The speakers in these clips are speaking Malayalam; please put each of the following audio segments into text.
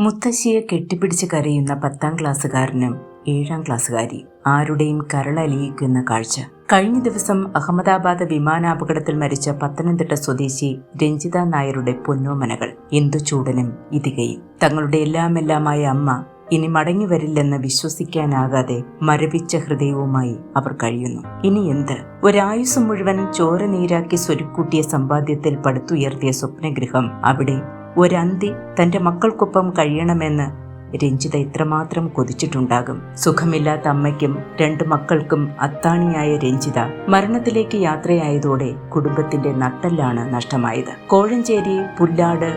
മുത്തശ്ശിയെ കെട്ടിപ്പിടിച്ച് കരയുന്ന പത്താം ക്ലാസ്സുകാരനും ഏഴാം ക്ലാസ്സുകാരി ആരുടെയും കരളലിയിക്കുന്ന കാഴ്ച. കഴിഞ്ഞ ദിവസം അഹമ്മദാബാദ് വിമാനാപകടത്തിൽ മരിച്ച പത്തനംതിട്ട സ്വദേശി രഞ്ജിത നായരുടെ പൊന്നോമനകൾ എന്തു ചൂടനും ഇതികയും തങ്ങളുടെ എല്ലാമെല്ലാമായ അമ്മ ഇനി മടങ്ങി വരില്ലെന്ന് വിശ്വസിക്കാനാകാതെ മരവിച്ച ഹൃദയവുമായി അവർ കഴിയുന്നു. ഇനി എന്ത്? ഒരായുസ് മുഴുവൻ ചോര നീരാക്കി സ്വരുക്കൂട്ടിയ സമ്പാദ്യത്തിൽ പടുത്തുയർത്തിയ സ്വപ്നഗൃഹം അവിടെ ഒരന്തി തന്റെ മക്കൾക്കൊപ്പം കഴിയണമെന്ന് രഞ്ജിത ഇത്രമാത്രം കൊതിച്ചിട്ടുണ്ടാകും. സുഖമില്ലാത്ത അമ്മയ്ക്കും രണ്ടു മക്കൾക്കും അത്താണിയായ രഞ്ജിത മരണത്തിലേക്ക് യാത്രയായതോടെ കുടുംബത്തിന്റെ നട്ടെല്ലാണ് നഷ്ടമായത്. കോഴഞ്ചേരി പുല്ലാട്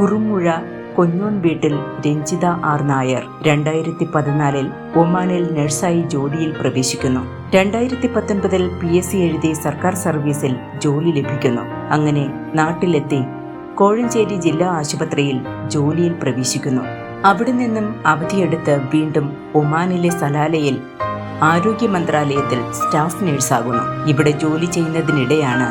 കുറുമുഴ കൊഞ്ഞോൺ വീട്ടിൽ രഞ്ജിത ആർ നായർ രണ്ടായിരത്തി പതിനാലിൽ ഒമാനിൽ നഴ്സായി ജോലിയിൽ പ്രവേശിക്കുന്നു. രണ്ടായിരത്തി പത്തൊൻപതിൽ പി എസ് സി എഴുതി സർക്കാർ സർവീസിൽ ജോലി ലഭിക്കുന്നു. അങ്ങനെ നാട്ടിലെത്തി കോഴഞ്ചേരി ജില്ലാ ആശുപത്രിയിൽ ജോലിയിൽ പ്രവേശിക്കുന്നു. അവിടെ നിന്നും അവധിയെടുത്ത് വീണ്ടും ഒമാനിലെ സലാലയിൽ ആരോഗ്യ മന്ത്രാലയത്തിൽ സ്റ്റാഫ് നഴ്സാകുന്നു. ഇവിടെ ജോലി ചെയ്യുന്നതിനിടെയാണ്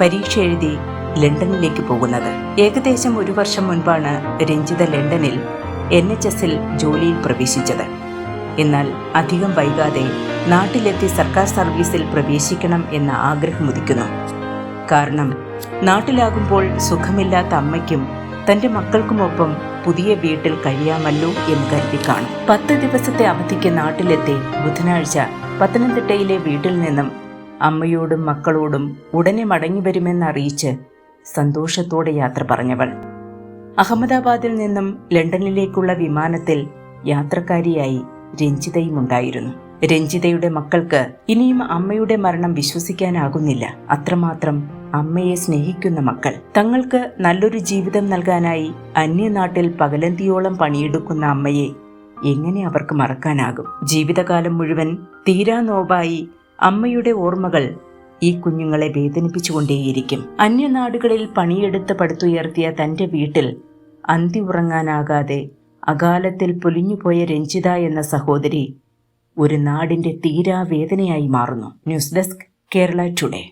പരീക്ഷ എഴുതി ലണ്ടനിലേക്ക് പോകുന്നത്. ഏകദേശം ഒരു വർഷം മുൻപാണ് രഞ്ജിത ലണ്ടനിൽ എൻ എച്ച് എസിൽ ജോലിയിൽ പ്രവേശിച്ചത്. എന്നാൽ അധികം വൈകാതെ നാട്ടിലെത്തി സർക്കാർ സർവീസിൽ പ്രവേശിക്കണം എന്ന ആഗ്രഹം ഉദിക്കുന്നു. കാരണം നാട്ടിലാകുമ്പോൾ സുഖമില്ലാത്ത അമ്മയ്ക്കും തന്റെ മക്കൾക്കുമൊപ്പം പുതിയ വീട്ടിൽ കഴിയാമല്ലോ എന്ന് കരുതി കാണും. പത്ത് ദിവസത്തെ അവധിക്ക് നാട്ടിലെത്തി ബുധനാഴ്ച പത്തനംതിട്ടയിലെ വീട്ടിൽ നിന്നും അമ്മയോടും മക്കളോടും ഉടനെ മടങ്ങി വരുമെന്നറിയിച്ച് സന്തോഷത്തോടെ യാത്ര പറഞ്ഞവൾ. അഹമ്മദാബാദിൽ നിന്നും ലണ്ടനിലേക്കുള്ള വിമാനത്തിൽ യാത്രക്കാരിയായി രഞ്ജിതയും ഉണ്ടായിരുന്നു. രഞ്ജിതയുടെ മക്കൾക്ക് ഇനിയും അമ്മയുടെ മരണം വിശ്വസിക്കാനാകുന്നില്ല. അത്രമാത്രം അമ്മയെ സ്നേഹിക്കുന്ന മക്കൾ. തങ്ങൾക്ക് നല്ലൊരു ജീവിതം നൽകാനായി അന്യനാട്ടിൽ പകലന്തിയോളം പണിയെടുക്കുന്ന അമ്മയെ എങ്ങനെ അവർക്ക് മറക്കാനാകും? ജീവിതകാലം മുഴുവൻ തീരാ നോവായി അമ്മയുടെ ഓർമ്മകൾ ഈ കുഞ്ഞുങ്ങളെ വേദനിപ്പിച്ചുകൊണ്ടേയിരിക്കും. അന്യനാടുകളിൽ പണിയെടുത്ത് പടുത്തുയർത്തിയ തന്റെ വീട്ടിൽ അന്തി ഉറങ്ങാനാകാതെ അകാലത്തിൽ പൊലിഞ്ഞുപോയ രഞ്ജിത എന്ന സഹോദരി ഒരു നാടിന്റെ തീരാവേദനയായി മാറുന്നു. News desk Kerala today.